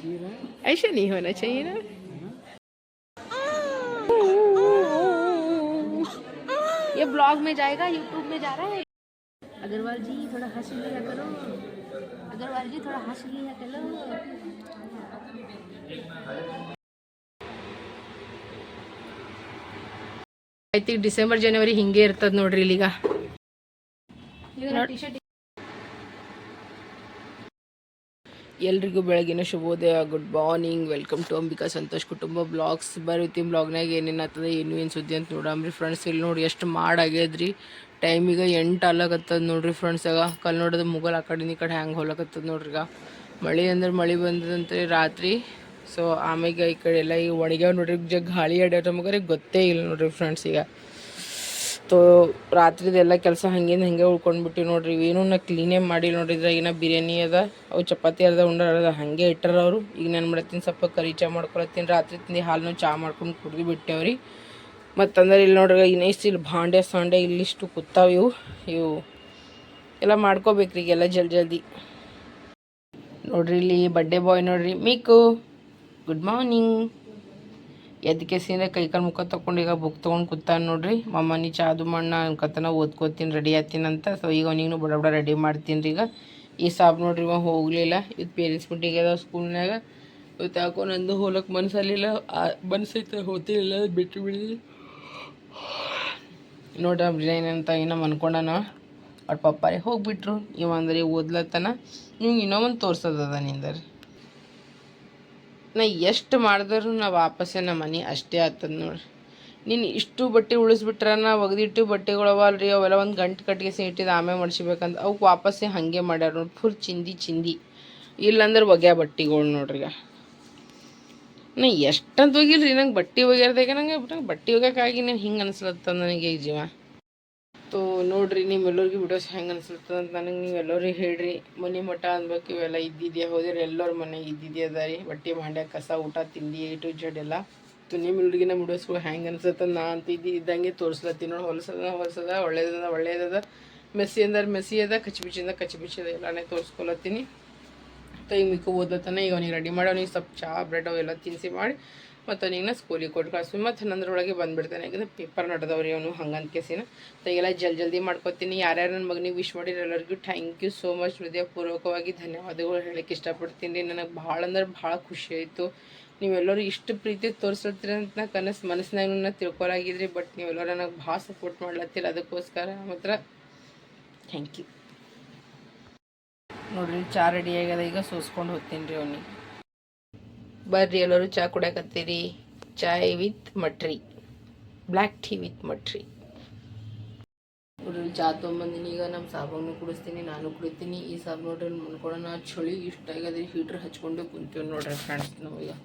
ऐसा नहीं होना चाहिए ना ये ब्लॉग में जाएगा यूट्यूब में जा रहा है अग्रवाल जी थोड़ा हंस लिया करो अग्रवाल जी थोड़ा हंस लिया करो ಆಯ್ತು ಈಗ ಡಿಸೆಂಬರ್ ಜನವರಿ ಹಿಂಗೆ ಇರ್ತದ ನೋಡ್ರಿ ಇಲ್ಲಿಗ ಎಲ್ರಿಗೂ ಬೆಳಗಿನ ಶುಭೋದಯ. Good morning welcome to Ambika Santosh ಕುಟುಂಬ ಬ್ಲಾಗ್ಸ್. ಬರುತ್ತೆ ಬ್ಲಾಗ್ನಾಗ ಏನೇನು ಆಗ್ತದೆ ಏನು ಏನು ಸುದ್ದಿ ಅಂತ ನೋಡಮ್ರಿ ಫ್ರೆಂಡ್ಸ್ ಇಲ್ಲಿ ನೋಡಿ ಎಷ್ಟು ಮಾಡಾಗ್ಯದ್ರಿ ಟೈಮಿಗೆ ಎಂಟು ಅಲ್ಲಾಗತ್ತದ ನೋಡ್ರಿ ಫ್ರೆಂಡ್ಸ್ ಆಗ. ಕಲ್ ನೋಡೋದು ಮುಗಲ್ ಆ ಕಡೆ ಈ ಕಡೆ ಹ್ಯಾಂಗೆ ಹೋಲಕತ್ತದ ನೋಡ್ರಿ ಈಗ. ಮಳೆ ಅಂದ್ರೆ ಮಳೆ ಬಂದದಂತ್ರಿ ರಾತ್ರಿ. ಸೊ ಆಮೇಲೆ ಈ ಕಡೆ ಎಲ್ಲ ಈಗ ಒಣಗ್ಯಾವ ನೋಡ್ರಿ. ಜಗ್ ಗಾಳಿ ಆಡ್ಯಾರ ನಮಗರೆ ಗೊತ್ತೇ ಇಲ್ಲ ನೋಡ್ರಿ ಫ್ರೆಂಡ್ಸ್ ಈಗ. ತೋ ರಾತ್ರಿದೆಲ್ಲ ಕೆಲಸ ಹಂಗಿಂದ ಹಂಗೆ ಉಳ್ಕೊಂಡ್ಬಿಟ್ಟಿವಿ ನೋಡ್ರಿ. ಏನೂ ನಾ ಕ್ಲೀನೇ ಮಾಡಿ ನೋಡಿದ್ರೆ ಏನ ಬಿರಿಯಾನಿ ಅದ, ಅವು ಚಪಾತಿ ಅರ್ಧ ಉಂಡ ಅರ್ಧ ಹಾಗೆ ಇಟ್ಟರ ಅವರು. ಈಗ ನಾನು ಮಾಡತ್ತೀನಿ ಸ್ವಲ್ಪ ಕರಿ ಚಾ ಮಾಡ್ಕೊಳತ್ತೀನಿ. ರಾತ್ರಿ ತಿಂದು ಹಾಲನ್ನು ಚಾ ಮಾಡ್ಕೊಂಡು ಕುಡ್ದು ಬಿಟ್ಟೇವ್ರಿ. ಮತ್ತಂದ್ರೆ ಇಲ್ಲಿ ನೋಡ್ರಿ ಇನ್ನಿಷ್ಟು ಇಲ್ಲಿ ಭಾಂಡೆ ಸಾಂಡೆ ಇಲ್ಲಿಷ್ಟು ಕೂತಾವ ಇವು. ಇವು ಎಲ್ಲ ಮಾಡ್ಕೋಬೇಕ್ರಿ ಈಗೆಲ್ಲ ಜಲ್ದಿ ಜಲ್ದಿ. ನೋಡ್ರಿ ಇಲ್ಲಿ ಬಡ್ಡೆ ಬಾಯ್ ನೋಡ್ರಿ. ಮೀಕು ಗುಡ್ ಮಾರ್ನಿಂಗ್ ಎದ್ದು ಕೆಸಿಂದ ಕೈಕಾಲು ಮುಖ ತಗೊಂಡು ಈಗ ಬುಕ್ ತೊಗೊಂಡು ಕೂತಾನೆ ನೋಡ್ರಿ. ಮಮ್ಮ ನೀ ಚಾದು ಮಣ್ಣ ಅನ್ಕತನ ಓದ್ಕೋತೀನಿ ರೆಡಿ ಆತೀನಂತ ಸೊ ಈಗ ಅವನಿಗೂ ಬಡ ಬಡ ರೆಡಿ ಮಾಡ್ತೀನಿ ಈಗ. ಈ ಸಾಬ್ ನೋಡ್ರಿ ಇವ ಹೋಗಲಿಲ್ಲ. ಇದು ಪೇರೆಂಟ್ಸ್ ಮೀಟಿಂಗ್ ಅದ ಸ್ಕೂಲ್ನಾಗ ಇವತ್ತು ಯಾಕೋ ನಂದು ಹೋಲಕ್ಕೆ ಮನಸ್ಸಲ್ಲಿಲ್ಲ ಮನಸ್ಸೈತೆ ಹೋತಿಲ್ಲ ಬಿಟ್ಟು ಬಿಡಿ ನೋಡ್ರಿ ಏನಂತ ಅಂತ ಅನ್ಕೊಂಡನ. ಅವ್ರ ಪಪ್ಪಾರೇ, ಹೋಗ್ಬಿಟ್ರು. ಇವ ಅಂದ್ರೆ ಓದ್ಲತ್ತನ. ನಿಮ್ಗೆ ಇನ್ನೊಂದು ತೋರ್ಸೋದದ ನಿಂದರಿ. ನಾ ಎಷ್ಟು ಮಾಡಿದ್ರು ನಾ ವಾಪಸ್ಸೇ ನಮ್ಮ ಮನೆ ಅಷ್ಟೇ ಆಗ್ತದ ನೋಡ್ರಿ. ನೀನು ಇಷ್ಟು ಬಟ್ಟೆ ಉಳಿಸ್ಬಿಟ್ರ ನಾ ಒಗೆದಿಟ್ಟು ಬಟ್ಟೆಗಳವಲ್ಲ ರೀ ಅವೆಲ್ಲ ಒಂದು ಗಂಟು ಕಟ್ಟಿಗೆ ಇಟ್ಟಿದ್ದು ಆಮೇಲೆ ಮಡ್ಸಿಬೇಕಂತ ಅವಕ್ಕೆ ವಾಪಸ್ಸೇ ಹಾಗೆ ಮಾಡ್ಯಾರ ನೋಡಿ, ಫುಲ್ ಚಿಂದಿ ಚಿಂದಿ. ಇಲ್ಲಾಂದ್ರೆ ಒಗ್ಯಾ ಬಟ್ಟೆಗಳು ನೋಡ್ರಿ ಈಗ. ನಾ ಎಷ್ಟಂತ ಒಗಿಲ್ರಿ, ನಂಗೆ ಬಟ್ಟೆ ಒಗ್ಯಾರ್ದಾಗ ನಂಗೆ ಬಟ್ಟೆ ಒಗ್ಯಕ್ಕಾಗಿ ನೀವು ಹಿಂಗೆ ಅನ್ಸ್ಲತ್ತದ ನನಗೆ ಜೀವ. ತೋ ನೋಡ್ರಿ ನಿಮ್ಮೆಲ್ಲರಿಗೂ ವಿಡಿಯೋಸ್ ಹೆಂಗೆ ಅನ್ಸುತ್ತೆ ಅಂತ ನನಗೆ ನೀವು ಎಲ್ಲರಿಗೆ ಹೇಳ್ರಿ. ಮನೆ ಮಠ ಅನ್ಬೇಕು, ಇವೆಲ್ಲ ಇದ್ದಿದ್ಯಾ? ಹೋದ್ರೆ ಎಲ್ಲರ ಮನೆ ಇದ್ದಿದ್ಯಾ ಅದ ರೀ? ಬಟ್ಟೆ ಭಾಂಡೆ ಕಸ, ಊಟ, ತಿಂಡಿ ಎ ಟು ಜಡ್ ಎಲ್ಲ. ತು ನಿಮ್ಮೆಲ್ಲರಿಗೆ ನಮ್ಮ ವಿಡಿಯೋಸ್ಗಳು ಹೆಂಗೆ ಅನ್ಸತ್ತ ನಾ ಅಂತ ಇದ್ದು ಇದ್ದಂಗೆ ತೋರಿಸ್ಲತ್ತೀನಿ ನೋಡಿ. ಹೊಲಸದ ಹೊಲಸದ, ಒಳ್ಳೇದದ ಒಳ್ಳೇದದ. ಮೆಸ್ಸಿ ಅಂದ್ರೆ ಮೆಸ್ಸಿ ಅದ, ಕಚ್ಚಿ ಕಚ್ಬಿಚಿ ಅದ ಬಿಚ್ಚಿದ ತೋರಿಸ್ಕೊಲತ್ತೀನಿ. ಮತ್ತು ಈಗ ಮಿಕ್ಕು ಓದ್ಲತ್ತಾನೆ ಈಗ ಅವ್ನಿಗೆ ರೆಡಿ ಮಾಡಿ ಅವ್ನಿಗೆ ಸ್ವಲ್ಪ ಚಹಾ ಬ್ರೆಡ್ ಅವೆಲ್ಲ ತಿನ್ಸಿ ಮಾಡಿ ಮತ್ತು ಅವನಿಗೆ ಸ್ಕೂಲಿಗೆ ಕೊಟ್ಟು ಕಳಿಸ್ವಿ. ಮತ್ತು ಹನ್ನೊಂದರೊಳಗೆ ಬಂದುಬಿಡ್ತಾನೆ. ಯಾಕಂದ್ರೆ ಪೇಪರ್ ನಡೆದವ್ರಿ ಅವನು. ಹಂಗಂತ ಕೇಸಿನ ಈಗೆಲ್ಲ ಜಲ್ದಿ ಜಲ್ದಿ ಮಾಡ್ಕೊತೀನಿ. ಯಾರ್ಯಾರು ನನ್ನ ಮಗನಿಗೆ ವಿಶ್ ಮಾಡಿರೋ ಎಲ್ಲರಿಗೂ ಥ್ಯಾಂಕ್ ಯು ಸೋ ಮಚ್ ಹೃದಯಪೂರ್ವಕವಾಗಿ ಧನ್ಯವಾದಗಳು ಹೇಳಕ್ಕೆ ಇಷ್ಟಪಡ್ತೀನಿ. ರೀ ನನಗೆ ಭಾಳ ಅಂದ್ರೆ ಭಾಳ ಖುಷಿ ಆಯಿತು. ನೀವೆಲ್ಲರೂ ಇಷ್ಟು ಪ್ರೀತಿ ತೋರಿಸ್ಲತ್ತೀರಿ ಅಂತ ನಾ ಕನಸು ಮನಸ್ಸಿನಾಗ ನನ್ನ ತಿಳ್ಕೊಲಾಗಿದ್ರಿ ಬಟ್ ನೀವೆಲ್ಲರೂ ನನಗೆ ಭಾಳ ಸಪೋರ್ಟ್ ಮಾಡ್ಲತ್ತೀರಿ. ಅದಕ್ಕೋಸ್ಕರ ಮಾತ್ರ ಥ್ಯಾಂಕ್ ಯು ನೋಡ್ರಿ, ಚಾ ರೆಡಿ ಆಗ್ಯದ. ಈಗ ಸೋಸ್ಕೊಂಡು ಹೋಗ್ತೀನಿ ರೀ ಅವನಿಗೆ. ಬರ್ರಿ ಎಲ್ಲರೂ ಚಾ ಕುಡಿಯಕತ್ತೀರಿ. Chai with mathri. Black tea with mathri. ನೋಡ್ರಿ ಚಾ ತೊಗೊಂಬಂದಿನಿ ಈಗ ನಮ್ಮ ಸಾಬನ್ನು ಕುಡಿಸ್ತೀನಿ, ನಾನು ಕುಡಿತೀನಿ. ಈ ಸಾಬ್ ನೋಡ್ರಿ ಮುನ್ಕೊಡೋಣ ಚಳಿ ಇಷ್ಟ ಆಗ್ಯದ್ರಿ ಹೀಟ್ರ್ ಹಚ್ಕೊಂಡು ಕುಂತೀವಿ ನೋಡ್ರಿ ಫ್ರೆಂಡ್ಸ್ ನಮಗೆ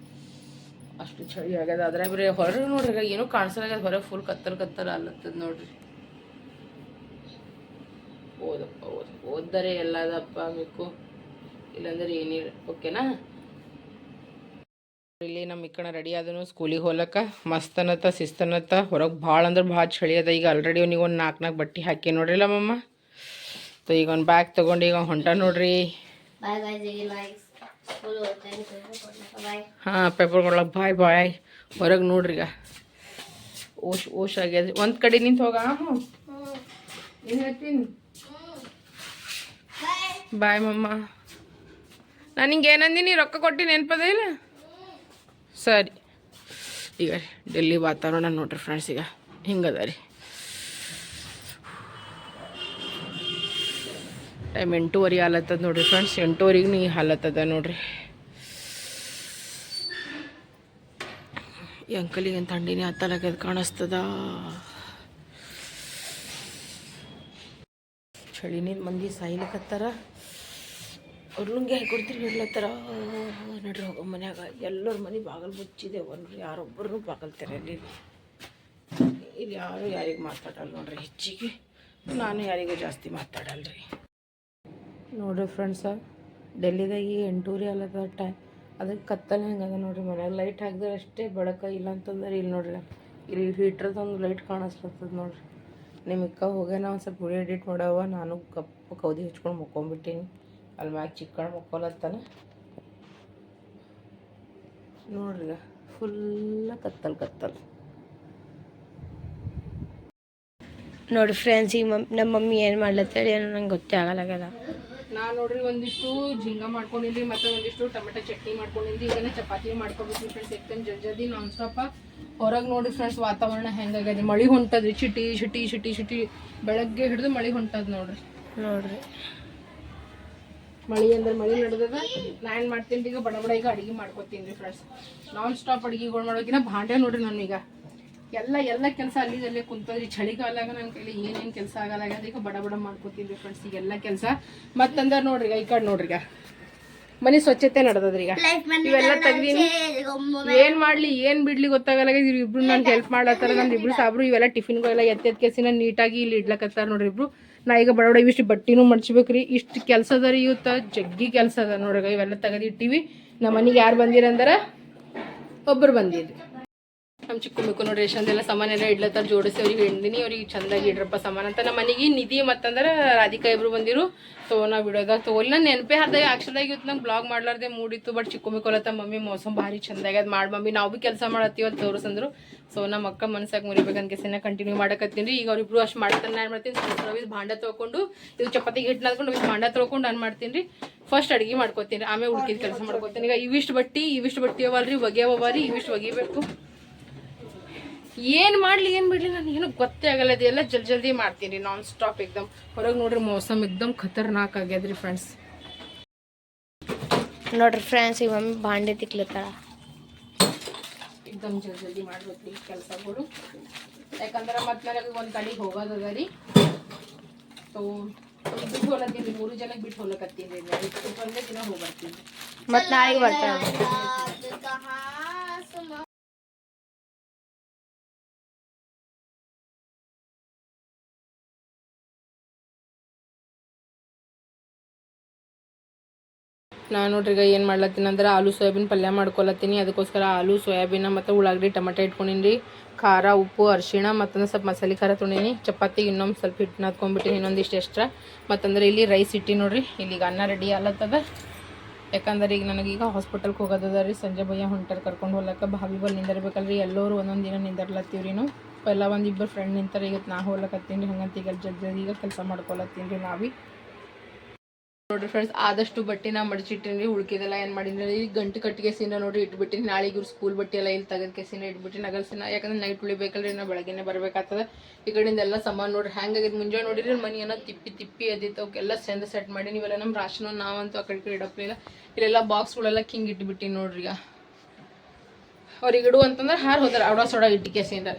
ಅಷ್ಟು ಚಳಿ ಆಗ್ಯದ. ಆದ್ರೆ ಬರೀ ಹೊರಗೆ ನೋಡ್ರಿ ಏನೂ ಕಾಣಿಸಲಾಗ್ಯದ ಹೊರಗೆ ಫುಲ್ ಕತ್ತರ್ ಕತ್ತರ್ ಅಲ್ಲತ್ತದ ನೋಡ್ರಿ. ಓದಪ್ಪ, ಓದ್, ಓದ್ದರೆ ಎಲ್ಲದಪ್ಪ ಬೇಕು ಇಲ್ಲಾಂದ್ರೆ ಏನಿಲ್ಲ ಓಕೆನಾ? ಇಲ್ಲಿ ನಮ್ಮ ಇಕ್ಕಣ ರೆಡಿ ಆದನು ಸ್ಕೂಲಿಗೆ ಹೋಲಕ್ಕ ಮಸ್ತನತ್ತ ಅನ್ನತ್ತ ಹೊರಗೆ ಭಾಳ ಅಂದ್ರೆ ಭಾಳ ಚಳಿ ಅದ. ಈಗ ಆಲ್ರೆಡಿ ಅವ್ನಿಗೆ ಒಂದು ನಾಲ್ಕು ನಾಲ್ಕು ಬಟ್ಟೆ ಹಾಕಿ ನೋಡ್ರಿಲ್ಲ ಮಮ್ಮ ಸೊ ಈಗ ಒಂದು ಬ್ಯಾಗ್ ತೊಗೊಂಡು ಈಗ ಹೊಂಟ ನೋಡ್ರಿ. ಹಾಂ ಪೇಪರ್ ಕೊಡ್ಲಕ್ಕೆ ಬಾಯ್ ಬಾಯ್ ಹೊರಗೆ ನೋಡ್ರಿ ಈಗ. ಓಶ್ ಓಶ್ ಆಗ್ಯದ ಒಂದು ಕಡೆ ನಿಂತು ಹೋಗ. ಹ್ಞೂ ಏನು ಹೇಳ್ತೀನಿ? ಬಾಯ್ ಮಮ್ಮ ನಾನು ಹಿಂಗೆ ಏನಂದಿನಿ? ರೊಕ್ಕ ಕೊಟ್ಟು ನೆನಪದ ಇಲ್ಲ? ಸರಿ. ಈಗ ಡೆಲ್ಲಿ ವಾತಾವರಣ ನೋಡ್ರಿ ಫ್ರೆಂಡ್ಸ್ ಈಗ ಹಿಂಗದ ರೀ. ಟೈಮ್ ಎಂಟೂವರೆ ಹಾಲತ್ತದ ನೋಡ್ರಿ ಫ್ರೆಂಡ್ಸ್ ಎಂಟೂವರೆಗೂ ನೀ ಹಾಲತ್ತದ ನೋಡ್ರಿ. ಈ ಅಂಕಲಿಗೆ ಥಂಡಿನೇ ಹತ್ತಲಾಗದ ಕಾಣಿಸ್ತದ. ಚಳಿನಿಂದ ಮಂದಿ ಸಾಯ್ಲಿಕತ್ತಾರ. ಅವ್ರ ಲುಂಗಿ ಹಾಕೊಡ್ತೀರಿ ಇರ್ಲತ್ತಾರ ನಡ್ರಿ ಹೋಗೋ ಮನ್ಯಾಗ ಎಲ್ಲರ ಮನೆ ಬಾಗಲ್ ಮುಚ್ಚಿದೆ ಒಂದ್ರಿ ಯಾರೊಬ್ಬರನ್ನು ಬಾಗಲ್ ತೆರೆಯಲ್ಲಿ ಇಲ್ಲಿ ಯಾರು ಯಾರಿಗೆ ಮಾತಾಡಲ್ಲ ನೋಡ್ರಿ ಹೆಚ್ಚಿಗೆ. ನಾನು ಯಾರಿಗೂ ಜಾಸ್ತಿ ಮಾತಾಡಲ್ರಿ. ನೋಡ್ರಿ ಫ್ರೆಂಡ್ಸ ಡೆಲ್ಲಿದಾಗ ಎಂಟೂರಿ ಅಲ್ಲದ ಟೈಮ್ ಅದಕ್ಕೆ ಕತ್ತಲೆ ಹೆಂಗದ ನೋಡ್ರಿ ಮನ್ಯಾಗ. ಲೈಟ್ ಹಾಕಿದ್ರೆ ಅಷ್ಟೇ ಬೆಳಕ ಇಲ್ಲ ಅಂತಂದ್ರೆ ಇಲ್ಲಿ ನೋಡ್ರಿ. ಇಲ್ಲಿ ಹೀಟ್ರದೊಂದು ಲೈಟ್ ಕಾಣಿಸ್ಲತ್ತದ ನೋಡ್ರಿ. ನಿಮ್ಮ ಇಕ್ಕ ಹೋಗ್ಯಾನ ಒಂದು ಸ್ವಲ್ಪ ವಿಡಿಯೋ ಎಡಿಟ್ ಮಾಡವ ನಾನು ಕಪ್ಪು ಕೌದಿ ಹಚ್ಕೊಂಡು ಮುಕ್ಕೊಂಬಿಟ್ಟೀನಿ. ಅಲ್ಲಿ ಮ್ಯಾಗ ಚಿಕ್ಕಣ್ಣ ಮುಕ್ಕೊಲತ್ತಾನ ನೋಡ್ರಿ ಫುಲ್ಲ ಕತ್ತಲ್ ಕತ್ತಲ್. ನೋಡಿ ಫ್ರೆಂಡ್ಸ್ ಈಗ ಮಮ್ ನಮ್ಮ ಮಮ್ಮಿ ಏನು ಮಾಡ್ಲತ್ತೇಳಿ ಏನು ನಂಗೆ ಗೊತ್ತೇ ಆಗಲ್ಲಾಗ್ಯದ ನಾನು ನೋಡ್ರಿ ಒಂದಿಷ್ಟು ಜಿಂಗ ಮಾಡ್ಕೊಂಡಿದ್ರಿ ಮತ್ತೆ ಒಂದಿಷ್ಟು ಟೊಮೆಟೊ ಚಟ್ನಿ ಮಾಡ್ಕೊಂಡಿದ್ದೀನಿ ಈಗನೇ ಚಪಾತಿ ಮಾಡ್ಕೊಬೇಕು ಫ್ರೆಂಡ್ಸ್ ಎಕ್ತೇನೆ ಜಲ್ಜಲ್ದಿ ಜಲ್ದಿ ನಾನ್ ಸ್ಟಾಪ್ ಹೊರಗೆ ನೋಡಿ ಫ್ರೆಂಡ್ಸ್ ವಾತಾವರಣ ಹೆಂಗಾಗ್ಯದ ಮಳೆ ಹೊಂಟದ್ರಿ ಚಿಟಿ ಚಿಟಿ ಚಿಟಿ ಚಿಟಿ ಬೆಳಗ್ಗೆ ಹಿಡಿದು ಮಳೆ ಹೊಂಟದ ನೋಡ್ರಿ. ನೋಡ್ರಿ. ಮಳಿ ಅಂದ್ರೆ ಮಳಿ ನಡೆದದ ನಾ ಏನು ಮಾಡ್ತೀನಿ ಈಗ ಬಡ ಬಡ ಈಗ ಅಡಿಗೆ ಮಾಡ್ಕೊತೀನಿ ರೀ ಫ್ರೆಂಡ್ಸ್ ನಾನ್ ಸ್ಟಾಪ್ ಅಡಿಗೆಗಳು ಮಾಡೋಕಿನ ಭಾಂಡೆ ನೋಡ್ರಿ ನಾನು ಈಗ. ಎಲ್ಲ ಎಲ್ಲ ಕೆಲಸ ಅಲ್ಲಿದಲ್ಲೇ ಕುಂತದ್ರಿ. ಚಳಿಗಾಲಾಗ ನನ್ನ ಕೈಲಿ ಏನೇನು ಕೆಲಸ ಆಗಲ್ಲ ಈಗ ಬಡ ಬಡ ಮಾಡ್ಕೊತೀನಿ ರೀ ಫ್ರೆಂಡ್ಸ್ ಈಗ ಎಲ್ಲ ಕೆಲಸ. ಮತ್ತಂದ್ರೆ ನೋಡ್ರಿ ಈಗ ಈ ಕಡೆ ನೋಡ್ರಿ ಈಗ. ಮನೆ ಸ್ವಚ್ಛತೆ ನಡೆದದ್ರಿ ಈಗ. ಇವೆಲ್ಲ ತೆಗ್ದೀನಿ. ಏನ್ ಮಾಡ್ಲಿ ಏನ್ ಬಿಡ್ಲಿ ಗೊತ್ತಾಗಲ್ಲ ಇವ್ರು ಇಬ್ರು ನನ್ಗೆ ಹೆಲ್ಪ್ ಮಾಡ್ಲತ್ತಾರ ನಮ್ದು ಇಬ್ರು ಸಾಬ್ರು ಇವೆಲ್ಲ ಟಿಫಿನ್ಗಳೆಲ್ಲ ಎತ್ತೆತ್ ಕೆಸಿನ ನೀಟಾಗಿ ಇಲ್ಲಿ ಇಡ್ಲಕತ್ತಾರ ನೋಡ್ರಿ ಇಬ್ರು. ನಾ ಈಗ ಬಡವಡ ಬಡ ಇವಿಷ್ಟು ಬಟ್ಟಿನೂ ಮಡ್ಚ್ಬೇಕ್ರಿ. ಇಷ್ಟು ಕೆಲಸ ಅದ ರೀ ಇವತ್ತು. ಜಗ್ಗಿ ಕೆಲಸ ಅದ ನೋಡ್ರಿ. ಇವೆಲ್ಲ ತೆಗೆದಿಟ್ಟಿವಿ. ನಮ್ಮ ಮನೆಗೆ ಯಾರು ಬಂದಿರಂದ್ರೆ? ಒಬ್ಬರು ಬಂದಿದ್ರಿ. ನಮ್ಮ ಚಿಕ್ಕ ಮಿಕ್ಕು ನೋಡ್ರಿ, ಎಷ್ಟೊಂದೆಲ್ಲ ಸಾಮಾನ್ ಎಲ್ಲ ಇಡ್ಲತ್ತಾರ ಜೋಡಿಸಿ, ಅವ್ರಿಗೆ ಹಿಂದಿನಿ ಅವ್ರಿಗೆ ಚಂದಾಗಿ ಇಡ್ರಪ್ಪ ಸಾಮಾನ್ ಅಂತ. ನಮ್ಮ ಮನೆಗೆ ನಿಧಿ ಮತ್ತಂದ್ರೆ ರಾಧಿಕಾ ಇಬ್ರು ಬಂದಿರು. ಸೊ, ನಾವು ಬಿಡೋದಾಗ ತೋಲ್ ನಾನು ನೆನಪೇ ಹಾರ್ದಾಗ ಆಕ್ಚುಲಾಗಿ ಇವತ್ತು ನಂಗೆ ಬ್ಲಾಗ್ ಮಾಡ್ಲಾರ್ದೆ ಮೂಡಿತ್ತು ಬಟ್ ಚಿಕ್ಕ ಮಿಕ್ಕೊಲತ್ತ ಮಮ್ಮಿ, ಮೋಸಂ ಭಾರಿ ಚಂದಾಗಿ ಅದು ಮಾಡಿ ಮಮ್ಮಿ, ನಾವು ಭೀ ಕೆಲಸ ಮಾಡತ್ತೀವಿ ಅಂತ ತೋರಿಸಂದ್ರು. ಸೊ ನಮ್ಮ ಅಕ್ಕ ಮನ್ಸಾಗ ಮುರಿಬೇಕಂತ ಕೆಸನ ಕಂಟಿನ್ಯೂ ಮಾಡಕತ್ತೀನಿ. ಈಗ ಅವ್ರಿಬ್ರು ಅಷ್ಟು ಮಾಡ್ತಾನೆ ನಾನು ಮಾಡ್ತೀನಿ? ಭಾಂಡ ತೊಗೊಂಡು ಇದು ಚಪಾತಿ ಹಿಟ್ಟು ನಾದ್ಕೊಂಡು ಭಾಂಡ ತೊಗೊಂಡು ನಾನು ಮಾಡ್ತೀನಿ. ರೀ ಫಸ್ಟ್ ಅಡುಗೆ ಮಾಡ್ಕೋತೀನಿ. ಆಮೇಲೆ ಉಳ್ಕಿದ ಕೆಲಸ ಮಾಡ್ಕೊತೀನಿ. ಈಗ ಇವಿಷ್ಟು ಬಟ್ಟಿ ಇವಿಷ್ಟು ಬಟ್ಟಿ ಅವಲ್ರಿ, ಒಗೆಯವ ರೀ ಇವಿಷ್ಟು ಒಗಿಬೇಕು ಏನ್ ಮಾಡ್ಲಿ ಏನ್ ಬಿಡ್ಲಿ ನಾನು ಏನು ಗೊತ್ತೇ ಆಗಲ್ಲ. ಅದೆಲ್ಲ ಜಲ್ ಜಲ್ದಿ ಮಾಡ್ತೀನಿ ನಾನ್ ಸ್ಟಾಪ್ ಎಕ್ದಮ್. ಹೊರಗೆ ನೋಡ್ರಿ ಮೌಸಮ್ ಎಕ್ದಮ್ ಖತರ್ನಾಕ್ ಆಗ್ಯದ್ರಿ ಫ್ರೆಂಡ್ಸ್ ನೋಡ್ರಿ ಫ್ರೆಂಡ್ಸ್ ಈಗ ಮಮ್ಮಿ ಬಾಂಡೆ ತಿಕ್ಲತ್ತಾಳ. ಎಕ್ದಮ್ ಜಲ್ ಜಲ್ದಿ ಮಾಡ್ಬೇಕು ಕೆಲಸಗಳು ಯಾಕಂದ್ರೆ ಮತ್ತೆ ನನಗೆ ಒಂದು ಕಡೆಗೆ ಹೋಗೋದದ ರೀ. ಸೊ ಬಿಟ್ಟು ಹೋಲತ್ತೀನಿ ಮೂರು ಜನಕ್ಕೆ ಬಿಟ್ಟು ಹೋಲಕತ್ತೀನಿ ರೀ ಒಂದೇ ದಿನ ಹೋಗ್ಬರ್ತೀನಿ. ಮತ್ತೆ ನಾಳೆಗೆ ಬರ್ತಾಳ. ನಾನು ನೋಡ್ರಿ ಈಗ ಏನು ಮಾಡ್ಲತ್ತೀನಿ ಅಂದ್ರೆ ಆಲೂ ಸೋಯಾಬೀನ್ ಪಲ್ಯ ಮಾಡ್ಕೊಳತ್ತೀನಿ ಅದಕ್ಕೋಸ್ಕರ ಆಲೂ ಸೋಯಾಬೀನ ಮತ್ತು ಉಳ್ಳಾಗಡ್ಡಿ, ಟೊಮೆಟೊ ಇಟ್ಕೊಂಡಿನಿ ರೀ ಖಾರ, ಉಪ್ಪು, ಅರಿಶಿಣ ಮತ್ತೊಂದು ಸ್ವಲ್ಪ ಮಸಾಲೆ ಖಾರ ತೊಗೊಂಡಿನಿ ಚಪಾತಿ ಇನ್ನೊಂದು ಸ್ವಲ್ಪ ಹಿಟ್ಟು ನಾದ್ಕೊಂಡ್ಬಿಟ್ಟಿನಿ, ಇನ್ನೊಂದಿಷ್ಟು ಎಕ್ಸ್ಟ್ರಾ ಮತ್ತಂದ್ರೆ ಇಲ್ಲಿ ರೈಸ್ ಇಟ್ಟಿ ನೋಡ್ರಿ. ಇಲ್ಲಿಗೆ ಅನ್ನ ರೆಡಿ ಆಲತ್ತದ ಯಾಕಂದ್ರೆ ಈಗ ನನಗೀಗ ಹಾಸ್ಪಿಟಲ್ಗೆ ಹೋಗೋದದ ರೀ. ಸಂಜೆ ಭಯ ಹೊಂಟರ್ ಕರ್ಕೊಂಡು ಹೋಗ್ಲಕ್ಕ. ಭಾವಿ ಬಲ್ ನಿಂದಿರ್ಬೇಕಲ್ರಿ. ಎಲ್ಲರೂ ಒಂದೊಂದು ದಿನ ನಿಂದಿರ್ಲತ್ತೀವಿ ರೀ ನಾವು ಎಲ್ಲ ಒಂದಿಬ್ಬರು ಫ್ರೆಂಡ್ ನಿಂತಾರೆ. ಈಗ ನಾ ಹೋಗ್ಲಕತ್ತೀನಿ ರೀ. ಹಂಗಂತ ಈಗ ಜಲ್ದಿ ಈಗ ಕೆಲಸ ಮಾಡ್ಕೊಳತ್ತೀನಿ ರೀ ನಾವಿ. ನೋಡ್ರಿ ಫ್ರೆಂಡ್ಸ್ ಆದಷ್ಟು ಬಟ್ಟೆ ನಾ ಮಡಚಿಟ್ಟಿನಿ ಉಳ್ಕಿದೆಲ್ಲ ಏನು ಮಾಡಿದ್ರಿ? ಈ ಗಂಟು ಕಟ್ಟಿಗೆ ಸೀನ ನೋಡ್ರಿ ಇಟ್ಬಿಟ್ಟಿನಿ. ನಾಳೆ ಇವ್ರು ಸ್ಕೂಲ್ ಬಟ್ಟೆ ಎಲ್ಲ ಇಲ್ಲಿ ತೆಗೆದ ಕೆಸಿನ ಇಟ್ಬಿಟ್ಟಿನಿ. ನಗಲ್ಸಿನ ಯಾಕಂದ್ರೆ ನೈಟ್ ಉಳಿಬೇಕಲ್ರಿ ನಾ ಬೆಳಗ್ಗೆನೆ ಬರ್ಬೇಕಾಗ್ತದೆ. ಈ ಕಡೆಯಿಂದ ಎಲ್ಲ ಸಾಮಾನು ನೋಡ್ರಿ ಹ್ಯಾಂಗಾಗಿದ್ದು ಮುಂಜಾನೆ ನೋಡಿರಿ ಮನಿ ಏನೋ ತಿಪ್ಪಿ ತಿಪ್ಪಿ ಅದಿತ್ತು. ಅವಕ್ಕೆಲ್ಲ ಸೆಂದ ಸೆಟ್ ಮಾಡಿ ನೀವೆಲ್ಲ ನಮ್ಮ ರಾಶನ ನಾವಂತೂ ಆ ಕಡೆ ಕಡೆ ಇಡಪ್ಲಿಲ್ಲ ಇಲ್ಲೆಲ್ಲ ಬಾಕ್ಸ್ಗಳೆಲ್ಲ ಕಿಂಗ್ ಇಟ್ಬಿಟ್ಟಿನಿ ನೋಡ್ರಿ ಈಗ. ಅವ್ರಿಗೆ ಇಡು ಅಂತಂದ್ರೆ ಹಾರು ಹೋದಾರ ಅವಡ ಸೊಡ ಇಟ್ಟಿಗೆ ಕೆಸಿಂದ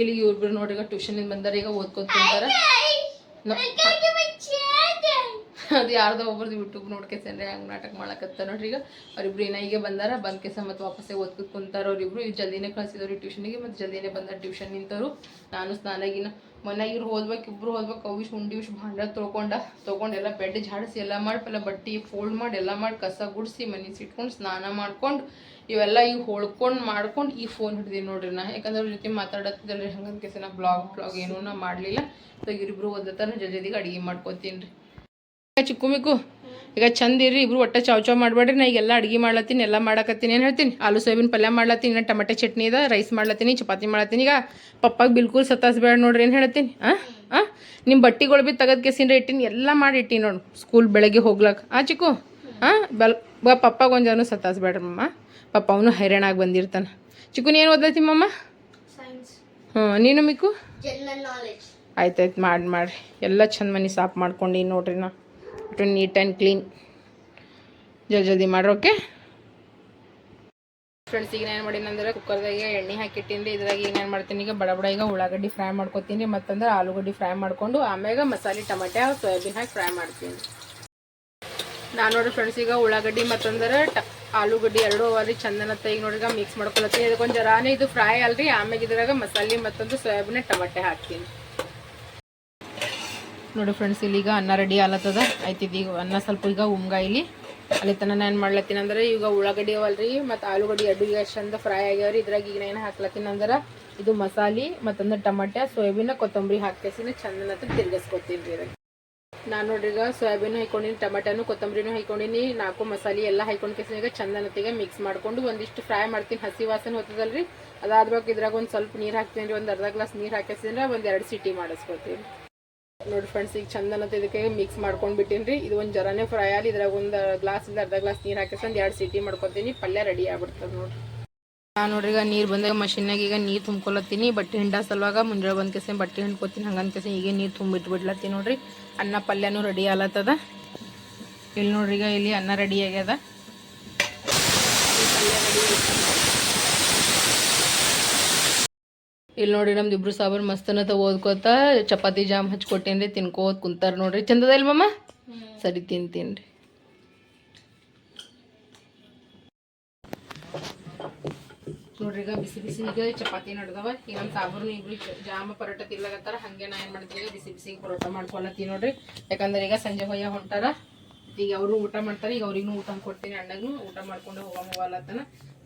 ಇಲ್ಲಿ ಇವ್ರಿಬ್ರು ನೋಡ್ರಿ ಈಗ ಟ್ಯೂಷನಿಂದ ಬಂದಾರ ಈಗ ಓದ್ಕೊತಿರ್ತಾರೆ ಅದು ಯಾರ್ದೋ ಒಬ್ರದ್ದು ಯೂಟ್ಯೂಬ್ ನೋಡ್ಕೆಸಂದ್ರೆ ಹಂಗೆ ನಾಟಕ ಮಾಡಕತ್ತ ನೋಡ್ರಿ ಈಗ. ಅವ್ರಿಬ್ರು ಈಗ ಬಂದಾರ, ಬಂದ ಕೆಸ ಮತ್ತೆ ವಾಪಸ್ಸೇ ಓದ್ಕೊತ ಕುಂತಾರ ಅವ್ರಿಬ್ರು. ಈಗ ಜಲ್ದಿನೇ ಕಳ್ಸಿದವ್ರು ಟ್ಯೂಷನಿಗೆ ಮತ್ತು ಜಲ್ದಿನೇ ಬಂದಾರ ಟ್ಯೂಷನ್ ನಿಂತವ್ರು. ನಾನು ಸ್ನಾನಾಗಿನ ಮೊನ್ನೆ ಇವ್ರು ಹೋದ್ಬೇಕು ಇಬ್ರು ಹೋದ್ಬೇಕು ಅವಿಶ್ ಉಂಡಿ ವಿಶ್ ಭಾಂಡ ತೊಳ್ಕೊಂಡ ತೊಗೊಂಡು ಎಲ್ಲ ಬೆಡ್ ಜಾಡಿಸಿ ಎಲ್ಲ ಮಾಡಿ, ಪಲ್ಲ ಬಟ್ಟೆ ಫೋಲ್ಡ್ ಮಾಡಿ, ಎಲ್ಲ ಮಾಡಿ ಕಸ ಗುಡಿಸಿ ಮನೆ ಸಿಟ್ಕೊಂಡು ಸ್ನಾನ ಮಾಡ್ಕೊಂಡು, ಇವೆಲ್ಲ ಈಗ ಹೊಳ್ಕೊಂಡು ಮಾಡ್ಕೊಂಡು ಈ ಫೋನ್ ಹಿಡ್ದೀನಿ ನೋಡ್ರಿ ನಾ. ಯಾಕಂದ್ರೆ ಅವ್ರ ಜೊತೆ ಮಾತಾಡತ್ತಿದ್ದಲ್ರಿ ಹಂಗಂತ ಕೆಸ ನಾ ಬ್ಲಾಗ್ ಬ್ಲಾಗ್ ಏನೂ ನಾ ಮಾಡಲಿಲ್ಲ. ಸೊ ಇವ್ರಿಬ್ರು ಓದತ್ತಾರ ಜಲ್ದಿಗೆ ಅಡುಗೆ ಮಾಡ್ಕೊತೀನಿ ರೀ ಚಿಕ್ಕು ಮಿಕ್ಕು. ಈಗ ಚಂದ ಇರ್ರಿ ಇಬ್ರು ಒಟ್ಟೆ ಚಾವ್ ಚಾವ್ ಮಾಡಬೇಡ್ರಿ. ನಾ ಈಗೆಲ್ಲ ಅಡುಗೆ ಮಾಡ್ಲತ್ತೀನಿ ಎಲ್ಲ ಮಾಡಕತ್ತೀನಿ ಏನು ಹೇಳ್ತೀನಿ? ಆಲೂ ಸೋಯಾಬೀನ್ ಪಲ್ಯ ಮಾಡ್ಲತ್ತೀನಿ ಇನ್ನು ಟಮಟೆ ಚಟ್ನಿ ಇದೆ ರೈಸ್ ಮಾಡ್ಲತ್ತೀನಿ ಚಪಾತಿ ಮಾಡ್ಲತ್ತೀನಿ. ಈಗ ಪಪ್ಪಾಗ ಬಿಲ್ಕುಲ್ ಸತಾಸ್ಬೇಡ ನೋಡ್ರಿ ಏನು ಹೇಳ್ತೀನಿ? ಹಾಂ ಹಾಂ ನಿಮ್ಮ ಬಟ್ಟೆಗಳು ಭೀ ತೆಗೆದು ಕೆಸಿನ ಇಟ್ಟಿನಿ ಎಲ್ಲ ಮಾಡಿ ಇಟ್ಟಿನಿ ನೋಡು. ಸ್ಕೂಲ್ ಬೆಳಗ್ಗೆ ಹೋಗ್ಲಕ್ಕ ಆ ಚಿಕ್ಕು? ಹಾಂ ಬೆಲ್ ಬಾ ಪಪ್ಪಾಗ ಒಂದು ಜನ ಪಪ್ಪ ಅವನು ಹೈರಾಣಾಗಿ ಬಂದಿರ್ತಾನೆ. ಚಿಕ್ಕು ನೀನು ಓದ್ಲತ್ತಿ ಮಮ್ಮ ಹ್ಞೂ ನೀನು ಮಿಕ್ಕು? ಆಯ್ತಾಯ್ತು ಮಾಡಿ ಮಾಡಿರಿ ಎಲ್ಲ ಚಂದ ಮನೆ ಸಾಫ್ ಮಾಡ್ಕೊಂಡು ನೋಡ್ರಿ ನಾ. ಒಟ್ಟು ನೀಟ್ ಆ್ಯಂಡ್ ಕ್ಲೀನ್. ಜಲ್ದಿ ಜಲ್ದಿ ಮಾಡೋಕೆ ಫ್ರೆಂಡ್ಸ್ ಈಗ ಏನು ಮಾಡೀನಿ ಅಂದ್ರೆ ಕುಕ್ಕರ್ದಾಗ ಎಣ್ಣೆ ಹಾಕಿಟ್ಟಿನಿ ಇದ್ರಾಗ ಈಗ ಏನು ಮಾಡ್ತೀನಿ ಈಗ ಬಡ ಬಡ ಈಗ ಉಳ್ಳಾಗಡ್ಡಿ ಫ್ರೈ ಮಾಡ್ಕೊತೀನಿ ಮತ್ತಂದ್ರೆ ಆಲೂಗಡ್ಡಿ ಫ್ರೈ ಮಾಡ್ಕೊಂಡು ಆಮ್ಯಾಗ ಮಸಾಲೆ, ಟೊಮೆಟೊ ಸೋಯಾಬೀನ್ ಹಾಕಿ ಫ್ರೈ ಮಾಡ್ತೀನಿ. ನಾನು ನೋಡಿ ಫ್ರೆಂಡ್ಸ್ ಈಗ ಉಳ್ಳಾಗಡ್ಡಿ ಮತ್ತಂದ್ರೆ ಟ ಆಲೂಗಡ್ಡಿ ಎರಡೂ ಅವರಿ ಚಂದನತ್ತ ಈಗ ನೋಡ್ರಿ ಮಿಕ್ಸ್ ಮಾಡ್ಕೊಳತ್ತೀನಿ. ಇದಕ್ಕೊಂದು ಜರಾನೇ ಇದು ಫ್ರೈ ಅಲ್ರಿ. ಆಮ್ಯಾಗ ಇದ್ರಾಗ ಮಸಾಲೆ ಮತ್ತೊಂದು ಸೋಯಾಬೀನ್, ಟೊಮೆಟೊ ಹಾಕ್ತೀನಿ. ನೋಡಿ ಫ್ರೆಂಡ್ಸ್ ಇಲ್ಲಿ ಈಗ ಅನ್ನ ರೆಡಿ ಆಲತ್ತದ ಆಯ್ತಿದ್ದು ಈಗ ಅನ್ನ ಸ್ವಲ್ಪ ಈಗ ಉಮ್ಗಾಯಿಲಿ ಅಲ್ಲಿ ತನ ಏನು ಮಾಡ್ಲತ್ತೀನಿ ಅಂದ್ರೆ ಈಗ ಉಳ್ಳಾಗಡ್ಡಿ ಅವಲ್ರಿ, ಮತ್ತು ಆಲೂಗಡ್ಡಿ ಎರಡು ಈಗ ಚಂದ ಫ್ರೈ ಆಗ್ಯಾವ್ರಿ. ಇದ್ರಾಗ ಈಗ ಏನು ಹಾಕ್ಲತ್ತೀನಿ ಅಂದ್ರೆ ಇದು ಮಸಾಲೆ, ಮತ್ತೊಂದು ಟಮಾಟೆ ಸೋಯಾಬೀನ್, ಕೊತ್ತಂಬರಿ ಹಾಕಿಸಿನ ಚಂದನತ್ತ ತಿರ್ಗಿಸ್ಕೊತೀನಿ ರೀ ನಾನು ನೋಡ್ರಿ ಈಗ ಸೋಯಾಬೀನ್ ಹಾಕೊಂಡಿನಿ ಟಮಾಟನು ಕೊತ್ತಂಬರಿನೂ ಹಾಕೊಂಡಿನಿ ನಾಲ್ಕು ಮಸಾಲೆ ಎಲ್ಲ ಹಾಕೊಂಡು ಈಗ ಚಂದನತಿಗೆ ಮಿಕ್ಸ್ ಮಾಡ್ಕೊಂಡು ಒಂದಿಷ್ಟು ಫ್ರೈ ಮಾಡ್ತೀನಿ. ಹಸಿ ವಾಸನೆ ಹೋಗ್ತದಲ್ರಿ ಅದಾದ್ರಾಗ ಇದ್ರಾಗ ಒಂದು ಸ್ವಲ್ಪ ನೀರು ಹಾಕ್ತೀನಿ ರೀ, ಒಂದು ಅರ್ಧ ಗ್ಲಾಸ್ ನೀರು ಹಾಕಿಸಿದ್ರೆ ಒಂದು ಎರಡು ಸಿಟಿ ಮಾಡಿಸ್ಕೊತೀನಿ. ನೋಡಿ ಫ್ರೆಂಡ್ಸ್ ಈಗ ಚಂದನತ್ತ ಇದಕ್ಕೆ ಮಿಕ್ಸ್ ಮಾಡ್ಕೊಂಡು ಬಿಟ್ಟಿನಿ ರೀ ಇದು ಒಂದು ಜರಾನೇ ಫ್ರೈ ಆಗಿ ಇದ್ರಾಗ ಒಂದು ಗ್ಲಾಸ್ ಇಲ್ಲ ಅರ್ಧ ಗ್ಲಾಸ್ ನೀರು ಹಾಕಿಸ್ಕೊಂಡು ಒಂದು ಎರಡು ಸಿಟಿ ಮಾಡ್ಕೊತೀನಿ. ಪಲ್ಯ ರೆಡಿ ಆಗ್ಬಿಡ್ತದೆ ನೋಡ್ರಿ. ನಾನು ನೋಡ್ರಿ ಈಗ ನೀರು ಬಂದಾಗ ಮಷಿನ್ನಾಗ ಈಗ ನೀರು ತುಂಬ್ಕೊಳತ್ತೀನಿ. ಬಟ್ಟೆ ಹಿಂಡ ಸಲುವಾಗ ಮುಂಜಾನೆ ಬಂದ ಕೆಸೆ ಬಟ್ಟೆ ಹಿಂಡ್ಕೊತೀನಿ ಹಂಗಂತ ಕೆಸೆ ಈಗ ನೀರು ತುಂಬಿಟ್ಬಿಡ್ಲತ್ತೀನಿ ನೋಡ್ರಿ. ಅನ್ನ ಪಲ್ಯನೂ ರೆಡಿ ಆಗ್ಲತ್ತದ. ಇಲ್ಲಿ ನೋಡ್ರಿ ಈಗ ಇಲ್ಲಿ ಅನ್ನ ರೆಡಿ ಆಗ್ಯದ. ಇಲ್ಲಿ ನೋಡಿ ನಮ್ದು ಇಬ್ರು ಸಾಬರ್ ಮಸ್ತನ ಓದ್ಕೋತ ಚಪಾತಿ ಜಾಮ್ ಹಚ್ಕೊಟ್ಟೇನ್ರಿ ತಿನ್ಕೋತ್ ಕುಂತಾರ ನೋಡ್ರಿ. ಚಂದದ ಇಲ್ಲ ಮಮ್ಮ ಸರಿ ತಿಂತೀನಿ ನೋಡ್ರಿ, ಈಗ ಬಿಸಿ ಬಿಸಿ ಈಗ ಚಪಾತಿ ನಡೆದವ. ಈಗ ನಮ್ಮ ಸಾಬರ್ನು ಇಬ್ರು ಜಾಮ ಪರೋಟ ತಿನ್ಲಾಗತ್ತಾರ ಹಂಗೆ ನಾ ಏನು ಮಾಡ್ತೀನಿ ಈಗ ಬಿಸಿ ಬಿಸಿ ಪರೋಟ ಮಾಡ್ಕೊಳತ್ತೀನಿ ನೋಡ್ರಿ. ಯಾಕಂದ್ರೆ ಈಗ ಸಂಜೆ ಹೊಯ್ಯ ಹೊಂಟಾರ. ಈಗ ಅವರು ಊಟ ಮಾಡ್ತಾರೆ, ಈಗ ಅವ್ರಿಗೂ ಊಟ ಕೊಡ್ತೀನಿ ಅಣ್ಣಗೂ. ಊಟ ಮಾಡ್ಕೊಂಡು ಹೋಗ ಹೋಗಲತ್ತನ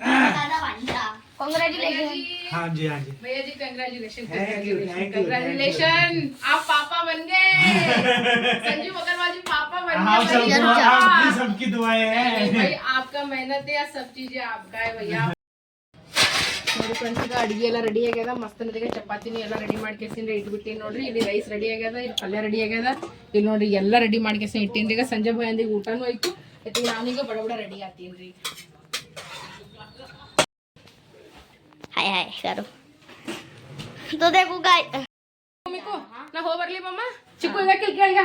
कहा था भांजा कांग्रेचुलेशन हाँ जी हाँ जी भैया जी congratulation Thank you, thank you, congratulation आप पापा बन गए संजू अग्रवाल जी पापा बन हाँ गए सब भैया। आपकी सबकी दुआएं नहीं, हैं भाई आपका मेहनत है सब चीजें आपका है भैया ನೋಡಿ ಫ್ರೆಂಡ್ಸ್ ಈಗ ಅಡಿಗೆ ಎಲ್ಲ ರೆಡಿ ಆಗ್ಯದ ಮಸ್ತ್ ನದಿಗೆ ಚಪಾತಿನಿ ಎಲ್ಲ ರೆಡಿ ಮಾಡ್ಕೇಸಿಂದ ಇಟ್ಬಿಟ್ಟಿನಿ ನೋಡ್ರಿ ಇಲ್ಲಿ ರೈಸ್ ರೆಡಿ ಆಗ್ಯದ ಇಲ್ಲಿ ಪಲ್ಯ ರೆಡಿ ಆಗ್ಯದ ಇಲ್ಲಿ ನೋಡ್ರಿ ಎಲ್ಲ ರೆಡಿ ಮಾಡ್ಕೇಸಿ ಇಟ್ಟಿನಿ ಈಗ ಸಂಜೆ ಭಯ ಊಟನೂ ಆಯ್ತು ಆಯ್ತು ನಾನೀಗ ಬಡ ಬಡ ರೆಡಿ ಆಗ್ತೀನಿ ಹಾಯ್ ಹಾಯ್ ಯಾರು ತುದೆಗೂ ಗಾಯ್ ಮಿಕು ನಾ ಹೋಗಿ ಬರ್ಲಿ ಮಮ್ಮ ಚಿಕ್ಕು ಈಗ ಕೇಳಿಗ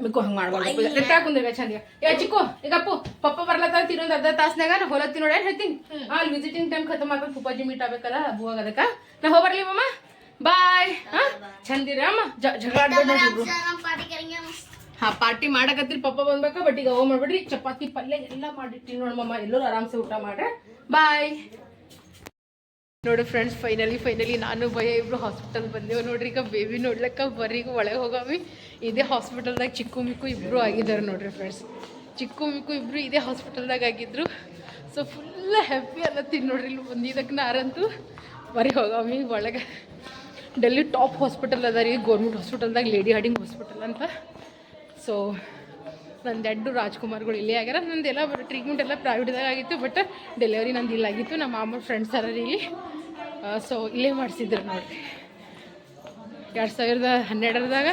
ಮಿಕ್ಕು ಹಂಗೆ ಮಾಡ್ಬೋದು ಎತ್ತ ಹಾಕೊಂಡಿರ ಚಂದ ಯಾ ಚಿಕ್ಕು ಈಗ ಅಪ್ಪು ಪಪ್ಪ ಬರ್ಲತ್ತ ತಿನ್ನೊಂದು ಅರ್ಧ ತಾಸ್ನಾಗ ನಾ ಹೊಲತ್ತಿ ನೋಡಿ ಹೇಳ್ತೀನಿ ಅಲ್ಲಿ ವಿಸಿಟಿಂಗ್ ಟೈಮ್ ಖತಮ್ ಆಗ್ತದೆ ಪುಪ್ಪಾಜಿ ಮೀಟ್ ಆಗ್ಬೇಕಲ್ಲ ಬುವಾಗ ಅದಕ್ಕೆ ನಾ ಹೋಗಿ ಬರ್ಲಿ ಮಮ್ಮ ಬಾಯ್ ಹಾ ಚಂದಿರ ಅಮ್ಮ ಜಗಳ ಹಾ ಪಾರ್ಟಿ ಮಾಡಕತ್ತಿರಿ ಪಪ್ಪ ಬಂದ್ಬೇಕಾ ಬಟ್ ಈಗ ಹೋಗಿ ಮಾಡ್ಬಿಡ್ರಿ ಚಪಾತಿ ಪಲ್ಯ ಎಲ್ಲ ಮಾಡಿಟ್ಟಿನಿ ನೋಡಮ್ಮ ಎಲ್ಲರೂ ಆರಾಮ್ಸೆ ಊಟ ಮಾಡ್ರೆ ಬಾಯ್ ನೋಡಿ ಫ್ರೆಂಡ್ಸ್ ಫೈನಲಿ ಫೈನಲಿ ನಾನು ಭಯ, ಇಬ್ರು ಹಾಸ್ಪಿಟಲ್ ಬಂದೆವು. ನೋಡ್ರಿ ಈಗ ಬೇಬಿ ನೋಡ್ಲಕ್ಕ ಬರೀ ಒಳಗೆ ಹೋಗಾವಿ ಇದೇ ಹಾಸ್ಪಿಟಲ್ದಾಗ ಚಿಕ್ಕು ಮಿಕ್ಕು ಇಬ್ರು ಆಗಿದ್ದಾರೆ ನೋಡ್ರಿ ಫ್ರೆಂಡ್ಸ್ ಚಿಕ್ಕು ಮಿಕ್ಕು ಇಬ್ರು ಇದೇ ಹಾಸ್ಪಿಟಲ್ದಾಗ ಆಗಿದ್ರು. ಸೊ ಫುಲ್ ಹ್ಯಾಪಿ ಅನ್ನತ್ತೀನಿ ನೋಡ್ರಿ ಇಲ್ಲಿ ಬಂದಿದ್ದಕ್ಕೆ ನಾರಂತೂ. ಬರೀ ಹೋಗಾವಿ ಒಳಗೆ. ಡೆಲ್ಲಿ ಟಾಪ್ ಹಾಸ್ಪಿಟಲ್ ಅದ ರೀ ಗೌರ್ಮೆಂಟ್ ಹಾಸ್ಪಿಟಲ್ದಾಗ ಲೇಡಿ ಹಾರ್ಡಿಂಗ್ ಹಾಸ್ಪಿಟಲ್ ಅಂತ. ಸೊ ನಂದು ಎರಡು ರಾಜ್ಕುಮಾರ್ಗಳು ಇಲ್ಲೇ ಆಗ್ಯಾರ. ನಂದೆಲ್ಲ ಟ್ರೀಟ್ಮೆಂಟ್ ಎಲ್ಲ ಪ್ರೈವೇಟ್ದಾಗ ಆಗಿತ್ತು ಬಟ್ ಡೆಲಿವರಿ ನಂದು ಇಲ್ಲಾಗಿತ್ತು. ನಮ್ಮ ಮಾಮ ಫ್ರೆಂಡ್ಸ್ ಅರ ಇಲ್ಲಿ. ಸೊ ಇಲ್ಲೇ ಮಾಡಿಸಿದ್ರು ನೋಡ್ರಿ ಎರಡು ಸಾವಿರದ ಹನ್ನೆರಡರದಾಗ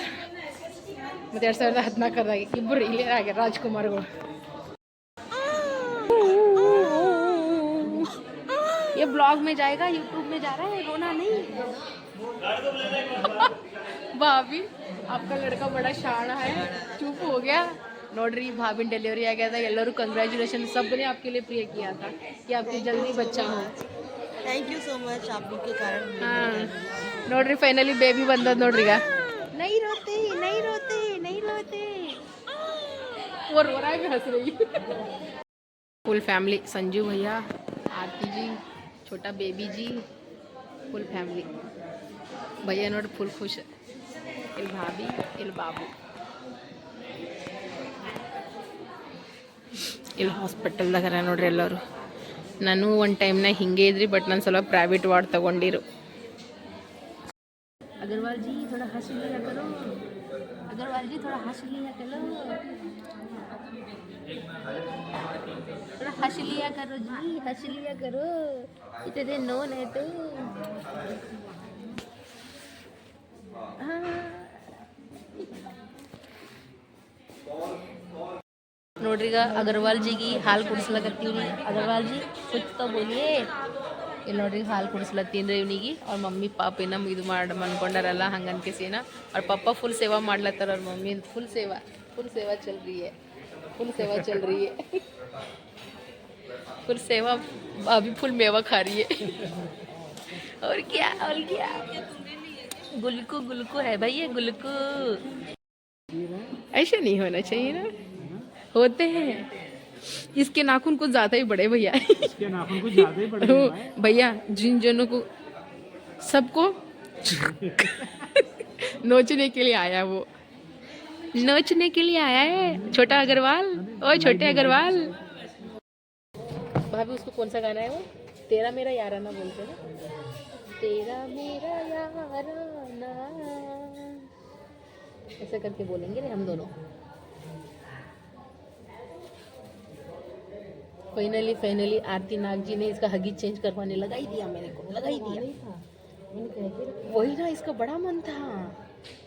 ಮತ್ತು ಎರಡು ಸಾವಿರದ ಹದಿನಾಲ್ಕರದಾಗ ಇಬ್ಬರು ಇಲ್ಲೇ ಆಗ್ಯಾರ ರಾಜ್ಕುಮಾರ್ಗಳು ये ब्लॉग में जाएगा यूट्यूब में जा रहा है रोना नहीं भाभी आपका लड़का बड़ा शाना है चुप हो गया ನೋಡ್ರಿ ಭಾಬಿನ ಡೆಲಿವರಿ ಆಗ್ಯದ ಎಲ್ಲರೂ ಕಂಗ್ರ್ಯಾಚುಲೇಷನ್ सबने आपके लिए प्रे किया था कि आपकी जल्दी बच्चा हो ಥ್ಯಾಂಕ್ ಯು ಸೋ ಮಚ್ आप के कारण ಹಾಂ ನೋಡ್ರಿ ಫೈನಲಿ ಬೇಬಿ ಬಂದದ ನೋಡ್ರಿ ಈಗ ನೈ ರೋತೆ ನೈ ರೋತೆ ನೈ ರೋತೆ और हो रहा है भी हंस रही फुल फैमिली संजू भैया आरती जी छोटा बेबी जी फुल फैमिली भैया नोट फुल खुश इल भाभी इल बाबू ಇಲ್ಲಿ ಹಾಸ್ಪಿಟಲ್ದಾಗ ನೋಡ್ರಿ ಎಲ್ಲರೂ ನಾನು ಒಂದು ಟೈಮ್ನಾಗ ಹಿಂಗೆ ಇದ್ರಿ ಬಟ್ ನಾನು ಸ್ವಲ್ಪ ಪ್ರೈವೇಟ್ ವಾರ್ಡ್ ತಗೊಂಡಿರು अग्रवाल जी थोड़ा हंस लिया करो अग्रवाल जी थोड़ा हंस लिया करो थोड़ा हंस लिया करो जी हंस लिया करो इतने नोन है तो हाँ। ನೋಡ್ರಿ ಈಗ ಅಗರ್ವಾಲ್ ಜಿಗೆ ಹಾಲು ಕುಡಿಸ್ಲಕತ್ತೀವಿ ಅಗರ್ವಾಲ್ ಜಿ ಕುಚ್ ತೋ ಬೋಲಿಯೇ ಇಲ್ಲಿ ನೋಡ್ರಿ ಹಾಲು ಕುಡಿಸ್ಲತ್ತೀನಿ ರೀ ಇವ್ನಿಗೆ ಅವ್ರ ಮಮ್ಮಿ ಪಾಪ ನಮ್ಮ ಇದು ಮಾಡಿ ಅನ್ಕೊಂಡಾರಲ್ಲ ಹಂಗೆ ಅನ್ಕೇಸಿನ ಅವ್ರ ಪಪ್ಪ ಫುಲ್ ಸೇವಾ ಮಾಡ್ಲತ್ತಾರ ಅವ್ರ ಮಮ್ಮಿ ಫುಲ್ ಸೇವಾ ಫುಲ್ ಸೇವಾ ಚಲ್ रही है फुल सेवा चल रही है फुल सेवा अभी फुल मेवा खा रही है और क्या और क्या गुलकू गुलकू है भाई ये गुलकू ऐसे नहीं होना चाहिए ना होते हैं। इसके नाखून कुछ ज़्यादा ही बड़े भैया। इसके नाखून कुछ ज़्यादा ही बड़े भैया जिन जनों को सबको नोचने के लिए आया वो। नोचने के लिए आया है छोटा अग्रवाल। ओए छोटे अग्रवाल। भाभी उसको कौन सा गाना है वो? तेरा मेरा याराना बोलते हैं ना। तेरा मेरा याराना। ऐसा करके बोलेंगे ना हम दोनों। फाइनली फाइनली आरती नाग जी ने इसका हगी चेंज करवाने लगा ही दिया मेरे को लगा ही दिया। वही ना इसका बड़ा मन था।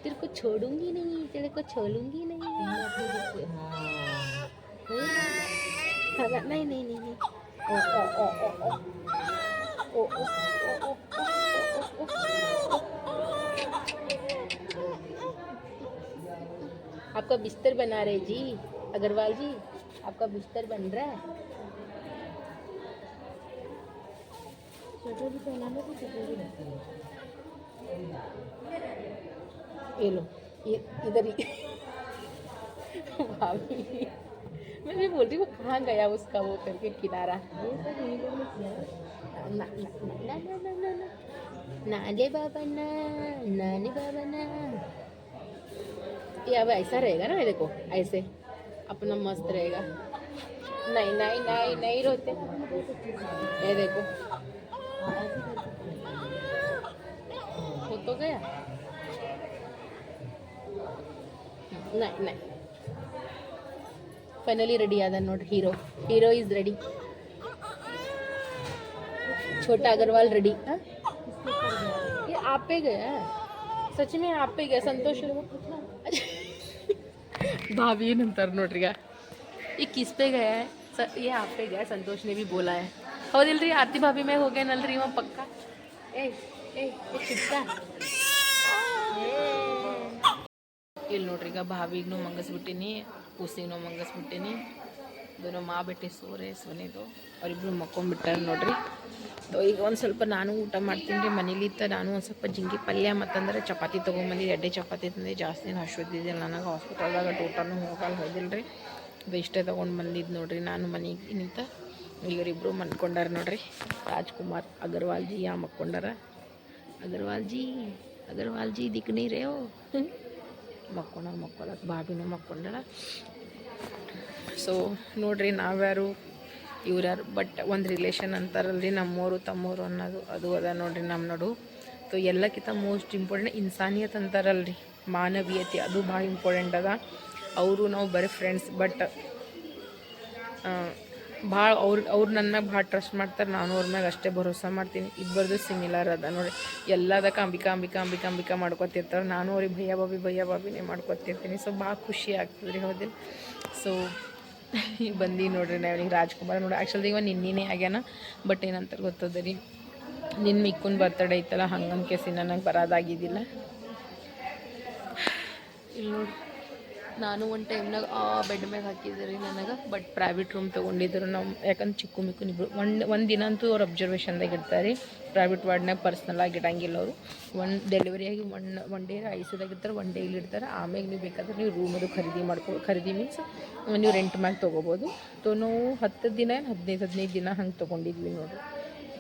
तेरे को छोड़ूँगी नहीं तेरे को छोड़ूँगी हाँ। हाँ, हाँ, नहीं नहीं नहीं नहीं। आपका बिस्तर बना रहे जी अग्रवाल जी आपका बिस्तर बन रहा है? कटोरी पहनाने भी नहीं। पहना ये लो, ये इधर ही। भाभी। मैं भी बोल रही कहाँ गया उसका वो करके किनारा? ये सब ना ना ना ना ना ना। नाले बाबा ना, नाले बाबा ना। ये अब ऐसा रहेगा ना देखो ऐसे। अपना मस्त रहेगा। नहीं नहीं नहीं नहीं रोते। ये देखो। हो तो गया नहीं नहीं ಫೈನಲಿ ರೆಡಿ ಆದ ನೋಡ್ರಿ ಹೀರೋ ಹೀರೋ ಇಸ್ ರೆಡಿ छोटा अग्रवाल रेडी हाँ? ये आप पे गया सच में आप पे गया संतोष भाभी नंतर ನೋಡ್ರಿ ಈಗ ये किस पे गया है स- ये आप पे गया संतोष ने भी बोला है ಹೌದಿಲ್ರಿ? ಆರ್ತಿ ಭಾಭಿ ಮೇಲೆ ಹೋಗ್ಯಾನಲ್ರಿ ಇವ ಪಕ್ಕ. ಏ ಏ. ಇಲ್ಲಿ ನೋಡ್ರಿ ಈಗ ಭಾವಿಗೂ ಮಂಗಸ್ಬಿಟ್ಟಿನಿ ಕೂಸಿಗೂ ಮಂಗಸ್ಬಿಟ್ಟಿನಿ. ಇದನ್ನು ಮಾ ಬೆಟ್ಟಿ ಸೋರೆ ಸೊನೆದು ಅವರಿಬ್ರು ಮಕ್ಕೊಂಬಿಟ್ಟಾರ ನೋಡ್ರಿ. ಈಗ ಒಂದು ಸ್ವಲ್ಪ ನಾನು ಊಟ ಮಾಡ್ತೀನಿ ರೀ ಮನೇಲಿತ್ತ ನಾನು ಒಂದು ಸ್ವಲ್ಪ ಜಿಂಗಿ ಪಲ್ಯ ಮತ್ತಂದ್ರೆ ಚಪಾತಿ ತೊಗೊಂಬಂದು ಎಡ್ಡೆ ಚಪಾತಿ ತಂದೆ ಜಾಸ್ತಿ ಏನು ಹಶ್ವದಿದ್ದಿಲ್ಲ ನನಗೆ. ಹಾಸ್ಪಿಟಲ್ದಾಗ ಊಟನೂ ಹೋಗಲ್ಲ ಹೋದಿಲ್ಲ ರೀ ಅದು ಇಷ್ಟೇ ತೊಗೊಂಡು ಬಂದಿದ್ದು ನೋಡ್ರಿ ನಾನು ಮನೆಗೆ ನಿಂತ ಇವರಿಬ್ಬರು ಮನ್ಕೊಂಡಾರ ನೋಡ್ರಿ. ರಾಜ್ಕುಮಾರ್ ಅಗರ್ವಾಲ್ ಜಿ ಯಾ ಮಕ್ಕೊಂಡಾರ? ಅಗರ್ವಾಲ್ ಜಿ ಅಗರ್ವಾಲ್ ಜಿ ದಿಕ್ ನೀರೇ ಓ. ಮಕ್ಕೊಂಡ ಮಕ್ಕೊಳಕ್ಕೆ ಬಾಬಿನೂ ಮಕ್ಕೊಂಡಳ ಸೊ ನೋಡ್ರಿ ನಾವ್ಯಾರು, ಇವ್ರ್ಯಾರು ಬಟ್ ಒಂದು ರಿಲೇಷನ್ ಅಂತಾರಲ್ರಿ ನಮ್ಮೋರು, ತಮ್ಮೋರು ಅನ್ನೋದು, ಅದು ಅದ ನೋಡ್ರಿ ನಮ್ಮ ನಡು. ಸೊ ಎಲ್ಲಕ್ಕಿಂತ ಮೋಸ್ಟ್ ಇಂಪಾರ್ಟೆಂಟ್ ಇನ್ಸಾನಿಯತ್ ಅಂತಾರಲ್ರಿ. ಮಾನವೀಯತೆ, ಅದು ಭಾಳ ಇಂಪಾರ್ಟೆಂಟ್ ಅದ. ಅವರು ನಾವು ಬರೀ ಫ್ರೆಂಡ್ಸ್ ಬಟ್ ಭಾಳ ಅವ್ರು ಅವ್ರು ನನ್ನ ಮ್ಯಾಗ ಭಾಳ ಟ್ರಸ್ಟ್ ಮಾಡ್ತಾರೆ, ನಾನು ಅವ್ರ ಮ್ಯಾಗ ಅಷ್ಟೇ ಭರೋಸಾ ಮಾಡ್ತೀನಿ. ಇಬ್ಬರದು ಸಿಮಿಲರ್ ಅದ ನೋಡಿ ಎಲ್ಲದಕ್ಕೆ ಅಂಬಿಕಾ ಅಂಬಿಕಾ ಅಂಬಿಕಾ ಅಂಬಿಕಾ ಮಾಡ್ಕೊತಿರ್ತಾರೆ. ನಾನು ಅವ್ರಿಗೆ ಭಯ್ಯ ಬಾಬಿ ಭಯ್ಯ ಬಾಬಿನೇ ಮಾಡ್ಕೊತಿರ್ತೀನಿ. ಸೊ ಭಾಳ ಖುಷಿ ಆಗ್ತದೆ ರೀ ಹೌದಿಲ್ಲ ಸೊ ಬಂದು ನೋಡ್ರಿ ನಾವು ರಾಜ್ಕುಮಾರ್ ನೋಡಿ ಆ್ಯಕ್ಚುಲಿ ಇವ ನಿನ್ನೇ ಆಗ್ಯಾನ ಬಟ್ ಏನಂತ ಗೊತ್ತದ ರೀ? ನಿನ್ನ ಮಿಕ್ಕುನ್ ಬರ್ತಡೇ ಐತಲ್ಲ, ಹಂಗನ್ ಕೇಸಿ ನನಗೆ ಬರೋದಾಗಿದ್ದಿಲ್ಲ. ಇಲ್ಲಿ ನೋಡಿ ನಾನು ಒಂದು ಟೈಮ್ನಾಗ ಆ ಬೆಡ್ ಮ್ಯಾಗ ಹಾಕಿದ್ರಿ ನನಗೆ ಬಟ್ ಪ್ರೈವೇಟ್ ರೂಮ್ ತೊಗೊಂಡಿದ್ರು ನಮ್ಮ ಯಾಕಂದ್ರೆ ಚಿಕ್ಕು ಮಿಕ್ಕು ಇಬ್ಬರು ಒಂದು ಒಂದು ದಿನ ಅಂತೂ ಅವ್ರು ಅಬ್ಸರ್ವೇಷನ್ದಾಗ ಇರ್ತಾರೆ. ಪ್ರೈವೇಟ್ ವಾರ್ಡ್ನಾಗ ಪರ್ಸ್ನಲ್ ಇಡಂಗಿಲ್ಲ ಅವರು. ಒನ್ ಡೆಲಿವರಿ ಆಗಿ ಒನ್ ಒನ್ ಡೇ ಐಸಿದಾಗ ಇರ್ತಾರೆ ಒನ್ ಡೇ ಇಲ್ಲಿ ಇರ್ತಾರೆ. ಆಮೇಲೆ ನೀವು ಬೇಕಾದ್ರೆ ನೀವು ರೂಮ್ ಅದು ಖರೀದಿ ಮಾಡ್ಕೊ, ಖರೀದಿ ಮೀನ್ಸ್ ನೀವು ರೆಂಟ್ ಮ್ಯಾಗ ತೊಗೋಬೋದು. ತೊ ನಾವು ಹತ್ತು ದಿನ ಏನು ಹದಿನೈದು ಹದಿನೈದು ದಿನ ಹಂಗೆ ತೊಗೊಂಡಿದ್ವಿ ನೋಡಿರಿ.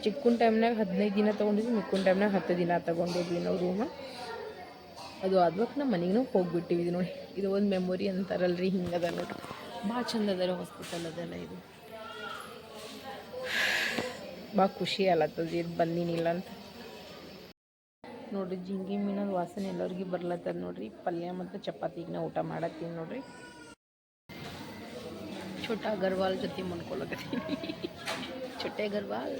ಚಿಕ್ಕನ ಟೈಮ್ನಾಗ ಹದಿನೈದು ದಿನ ತೊಗೊಂಡಿದ್ವಿ, ಮಿಕ್ಕನ ಟೈಮ್ನಾಗ ಹತ್ತು ದಿನ ತೊಗೊಂಡಿದ್ವಿ ನಾವು ರೂಮ ಅದು ಅದಕ್ಕೆ ನಮ್ಮ ಮನೆಗೂ ಹೋಗ್ಬಿಟ್ಟಿವಿ ಇದು ನೋಡಿ. ಇದು ಒಂದು ಮೆಮೊರಿ ಅಂತಾರಲ್ಲ ರೀ ಹಿಂಗೆ ಅದ ಭಾಳ ಚಂದ ಅದ ರೀ ಹಾಸ್ಪಿಟಲ್ ಅದೆಲ್ಲ ಇದು. ಭಾಳ ಖುಷಿ ಅಲ್ಲತ್ತದ ಇದು ಬಂದಿನಿಲ್ಲ ಅಂತ. ನೋಡ್ರಿ ಜಿಂಗಿ ಮೀನದ ವಾಸನೆ ಎಲ್ಲರಿಗೆ ಬರ್ಲತ್ತದ ನೋಡ್ರಿ. ಪಲ್ಯ ಮತ್ತು ಚಪಾತಿಗೆ ನಾವು ಊಟ ಮಾಡತ್ತೀನಿ ನೋಡ್ರಿ. ಛೋಟ ಅಗರ್ವಾಲ್ ಜೊತೆ ಮನ್ಕೊಳಕತ್ತೀನಿ ಛೋಟೆ ಅಗರ್ವಾಲ್.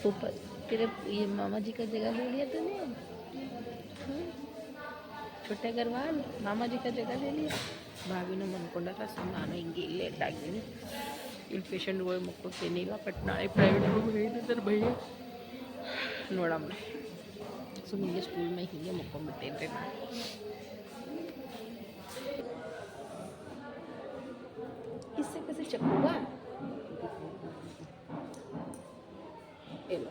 ಸೂಪರ್. ತಿರೆ ಈ ಮಾಮಾಜಿ ಕಾ ಜಗ ಲೇಲಿಯತನೇ छोटे अग्रवाल मामा जी का जगह ले लिया ಭಾವಿನೂ ಮನ್ಕೊಂಡಾರ ಸೊ ನಾನು ಹಿಂಗೆ ಇಲ್ಲೇ ಇದ್ದಾಗಿದ್ದೀನಿ ಇಲ್ಲಿ ಪೇಷಂಟ್ಗಳು ಮಕ್ಕೋತೇನಿಲ್ಲ ಬಟ್ ನಾಳೆ ಪ್ರೈವೇಟ್ ರೂಮ್ ಹೇಳಿದ್ದಾರೆ ಭಯ ನೋಡಮ್ಮ ಸೊ ಹಿಂಗೆ ಸ್ಕೂಲ್ ಮ್ಯಾಗ ಹಿಂಗೆ ಮಕ್ಕೊಂಡ್ಬಿಟ್ಟೇನೆ ರೀ ನಾನು इससे कैसे चेक होगा ಇಲ್ಲ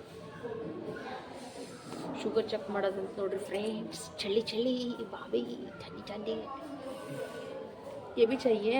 ಶುಗರ್ ಚೆಕ್ ಮಾಡೋದಂತ ನೋಡ್ರಿ ಫ್ರೆಂಡ್ಸ್ ಚಳಿ ಚಳಿ ಬಾವಿ ಚಂಡಿ ಚಂಡಿ ಎ ಬಿ ಚಾಯಿಯೇ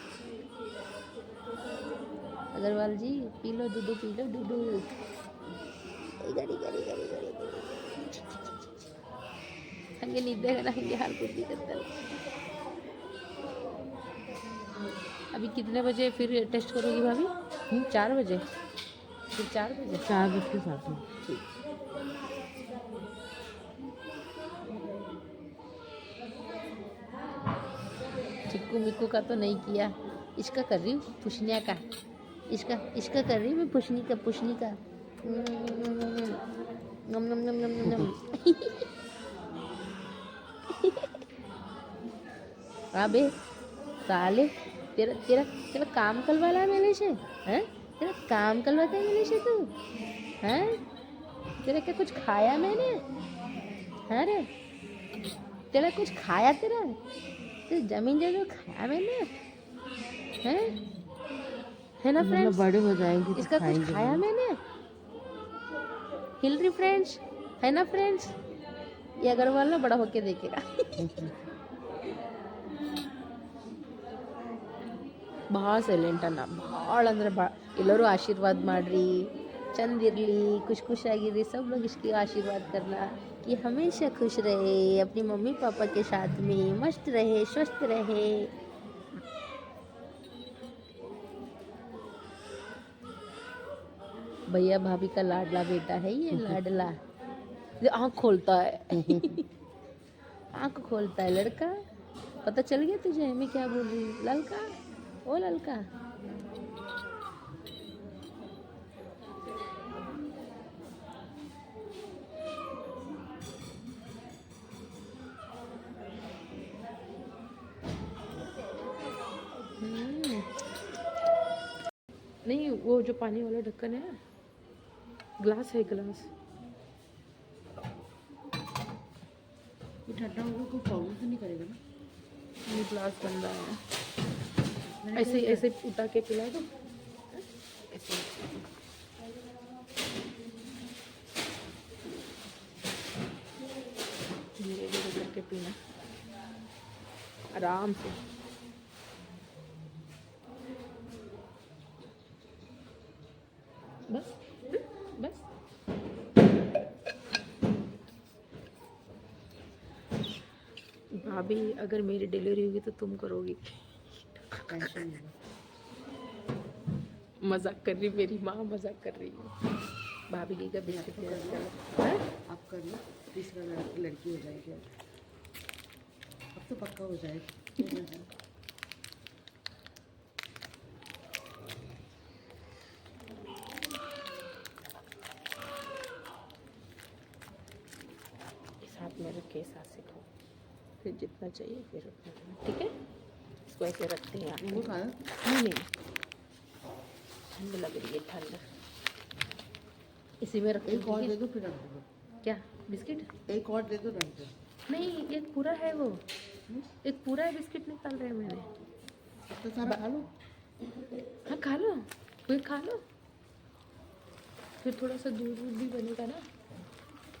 ಅಗರ್ವಾಲ್ ಜಿ ಪೀಲೋ ದುಡ್ಡು ಪೀಲೋ ದುಡ್ಡು ಗಡಿ ಗಡಿ ಗಡಿ ಗಡಿ ಹಂಗೆ ನಿದ್ದೆಗನ ಹಂಗೆ ಹಾಲು ಕುಡ್ದಿಕತ್ತಲ್ಲ अभी कितने बजे फिर टेस्ट करोगी भाभी चार बजे फिर चार बजे चार बज के साथ ठीक चिक्कू मिक्कू का तो नहीं किया इसका कर रही हूँ पुष्निया का इसका इसका कर रही मैं, पुशनी का पुशनी का। नम नम नम नम नम नम। अबे કાલે તેરા તેરા તેરા કામ કરવાલા મેલે છે હે તેરા કામ है मेरे से तू હે तेरा क्या कुछ खाया मैंने? है रे? तेरा कुछ खाया तेरा? तेरा ज़मीन ज़मीन खाया मैंने? हैं? है ना फ्रेंड्स बड़े हो जाएंगे इसका कुछ खाया मैंने हिल रही फ्रेंड्स है ना फ्रेंड्स ये अगरवाल ना बड़ा होके देखेगा ಭಾಳ ಸೈಲೆಂಟ್ ಅನ್ನ ಭಾಳ ಅಂದ್ರೆ ಭಾಳ ಎಲ್ಲರೂ ಆಶೀರ್ವಾದ ಮಾಡಿರಿ ಚಂದ ಇರಲಿ ಖುಷಿ ಖುಷಿಯಾಗಿರಿ सब लोग इसकी आशीर्वाद करना कि हमेशा खुश रहे अपनी मम्मी पापा के साथ में मस्त रहे स्वस्थ रहे भैया भाभी का लाडला बेटा है ये लाडला। ये आँख खोलता है। आँख खोलता है लड़का। पता चल गया तुझे मैं क्या बोल रही हूँ? ललका? ओ ललका। हम्म। नहीं वो जो पानी वाला ढक्कन है ग्लास है ग्लास। ये ठंडा होगा कोई प्रॉब्लम तो नहीं करेगा ना? ये ग्लास गंदा है। ऐसे ऐसे उठा के पिला दो। ऐसे धीरे धीरे करके पीना। आराम से। भाभी अगर मेरी डिलीवरी होगी तो तुम करोगी। मज़ाक कर रही मेरी माँ मज़ाक कर रही है। भाभी जी का बेटी आप कर। लो तीसरा लड़की हो जाएगी। अब तो पक्का हो जाएगी इस हाथ में रखे साथ से खाओ जितना चाहिए फिर उतना खाना ठीक है? इसको ऐसे रखते हैं खाया नहीं नहीं। ठंड लग रही है ठंड। इसी में रख एक और दे दो फिर क्या? बिस्किट? एक और दे दो नहीं एक पूरा है वो। एक पूरा है बिस्किट निकाल रहे हैं मैंने तो सारा खा लो। हाँ खा लो। कोई खा लो। फिर थोड़ा सा दूध वूध भी बनेगा ना।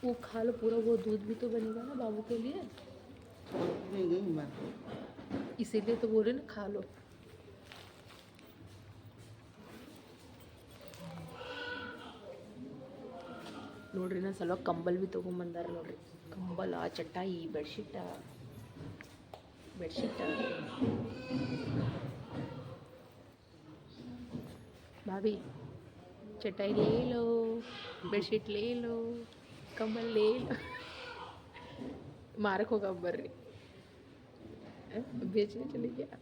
वो खा लो पूरा वो दूध भी तो बनेगा ना बाबू के लिए। इसीलिए तो बोल रहे ना खा लो ನೋಡ್ರಿ ನಾನು ಸಲ ಕಂಬಲ್ ಭೀ ತೊಗೊಂಬಂದಾರ ನೋಡ್ರಿ ಕಂಬಲ ಚಟಾಯಿ ಬೆಡ್ಶೀಟ ಬೆಡ್ಶೀಟ भाभी चटाई ले लो बेडशीट ले लो कंबल ले बेचने चले गया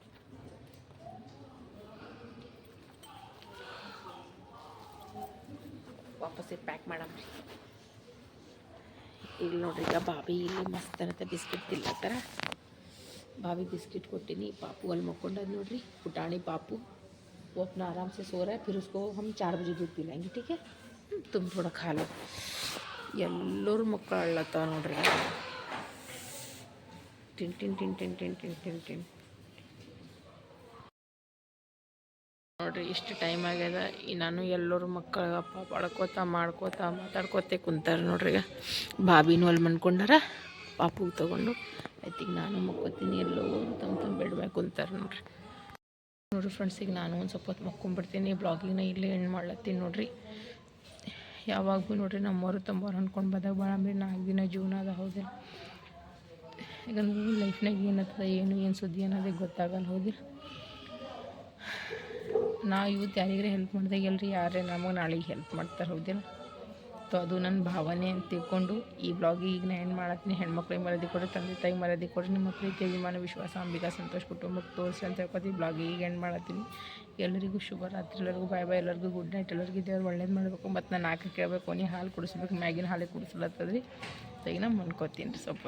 ವಾಪಸ್ಸೇ ಪ್ಯಾಕ್ ಮಾಡಮ್ರಿ ಇಲ್ಲಿ ನೋಡ್ರಿ ಈಗ ಬಾಬಿ ಇಲ್ಲಿ ಮಸ್ತ್ ಅನ್ನತ್ತೆ ಬಿಸ್ಕಿಟ್ ತಿನ್ಲತ್ತಾರ ಬಾಬಿ ಬಿಸ್ಕಿಟ್ ಕೊಟ್ಟಿನಿ ಪಾಪು ಅಲ್ಲಿ ಮಕ್ಕೊಂಡದ್ ನೋಡ್ರಿ ಪುಟಾಣಿ ಪಾಪು वो अपना आराम से सो रहा है फिर उसको हम चार बजे दूध पिलाएंगे ठीक है हम्म, तुम थोड़ा खा लो ಎಲ್ಲರೂ ಮಕ್ಕಳು ಅಳ್ಳತ್ತಾವ ನೋಡ್ರಿ ಟಿನ್ ಟಿನ್ ಟಿನ್ ಟಿನ್ ಟಿನ್ ಟಿನ್ ಟಿನ್ ಟಿನ್. ನೋಡ್ರಿ, ಇಷ್ಟು ಟೈಮ್ ಆಗ್ಯದ. ಈ ನಾನು ಎಲ್ಲರೂ ಮಕ್ಕಳಪ್ಪ ಬಳ್ಕೋತ ಮಾಡ್ಕೋತ, ಮಾತಾಡ್ಕೋತೆ ಕುಂತಾರ ನೋಡ್ರಿ ಈಗ. ಬಾಬಿನೂ ಅಲ್ಲಿ ಮನ್ಕೊಂಡಾರ, ಪಾಪುಗೆ ತೊಗೊಂಡು. ಆಯ್ತು ನಾನು ಮಕ್ಕೋತೀನಿ ಎಲ್ಲರೂ ತಮ್ಮ ತಮ್ಮ ಬೆಡ್ ಮ್ಯಾಗ ಕುಂತಾರ ನೋಡ್ರಿ. ನೋಡ್ರಿ ಫ್ರೆಂಡ್ಸ್ ಈಗ ನಾನು ಒಂದು ಸ್ವಲ್ಪ ಹೊತ್ತು ಮಕ್ಕೊಂಬಿಡ್ತೀನಿ. ಬ್ಲಾಗಿಂಗ್ನ ಇಲ್ಲೇ ಎಂಡ್ ಮಾಡ್ಲತ್ತೀನಿ ನೋಡ್ರಿ. ಯಾವಾಗ ನೋಡ್ರಿ ನಮ್ಮವರು ತಮ್ಮವ್ರು ಅಂದ್ಕೊಂಡು ಬಂದಾಗ ಭಾಳ ಅಂದ್ರೆ ನಾಲ್ಕು ದಿನ ಜೀವನ ಅದ, ಹೌದಿಲ್ಲ. ನೀವು ಲೈಫ್ನಾಗ ಏನತ್ತದ ಏನು ಏನು ಸುದ್ದಿ ಅನ್ನೋದೇ ಗೊತ್ತಾಗಲ್ಲ ಹೋಗಿ ನಾ ಇವತ್ತು ಯಾರಿಗಾರ ಹೆಲ್ಪ್ ಮಾಡಿದಾಗ ಎಲ್ರಿ ಯಾರೇ ನಮಗೆ ನಾಳೆಗೆ ಹೆಲ್ಪ್ ಮಾಡ್ತಾರೆ, ಹೌದಿಲ್ಲ? ತೊ ಅದು ನನ್ನ ಭಾವನೆ ಅಂತ ತಿಳ್ಕೊಂಡು ಈ ಬ್ಲಾಗ್ ಈಗ ನಾ ಏನು ಮಾಡತ್ತೀನಿ. ಹೆಣ್ಮಕ್ಳಿಗೆ ಮರ್ಯಾದೆ ಕೊಡ್ರಿ, ತಂದೆ ತಾಯಿ ಮರ್ಯಾದೆ ಕೊಡ್ರಿ, ನಿಮ್ಮ ಪ್ರೀತಿ, ಅಭಿಮಾನ, ವಿಶ್ವಾಸ ಅಂಬಿಕಾ ಸಂತೋಷ ಕುಟುಂಬಕ್ಕೆ ತೋರಿಸಿ ಅಂತ ಹೇಳ್ಕೊತೀವಿ. ಬ್ಲಾಗಿಗೆ ಈಗ ಏನು ಮಾಡತ್ತೀನಿ. ಎಲ್ಲರಿಗೂ ಶುಭ ರಾತ್ರಿ, ಎಲ್ಲರಿಗೂ ಬಾಯ್ ಬಾಯ್ ಎಲ್ಲರಿಗೂ ಗುಡ್ ನೈಟ್ ಎಲ್ಲರಿಗೂ ದೇವ್ರು ಒಳ್ಳೇದು ಮಾಡಬೇಕು. ಮತ್ತು ನಾನು ಹಾಕಿ ಕೇಳಬೇಕು ನೀ ಹಾಲು ಕುಡಿಸ್ಬೇಕು, ಮ್ಯಾಗಿನ ಹಾಲಿಗೆ ಕುಡಿಸ್ಲತ್ತದ್ರಿ. ತೆಗಿನ ಮನ್ಕೋತೀನಿ ರೀ ಸ್ವಲ್ಪ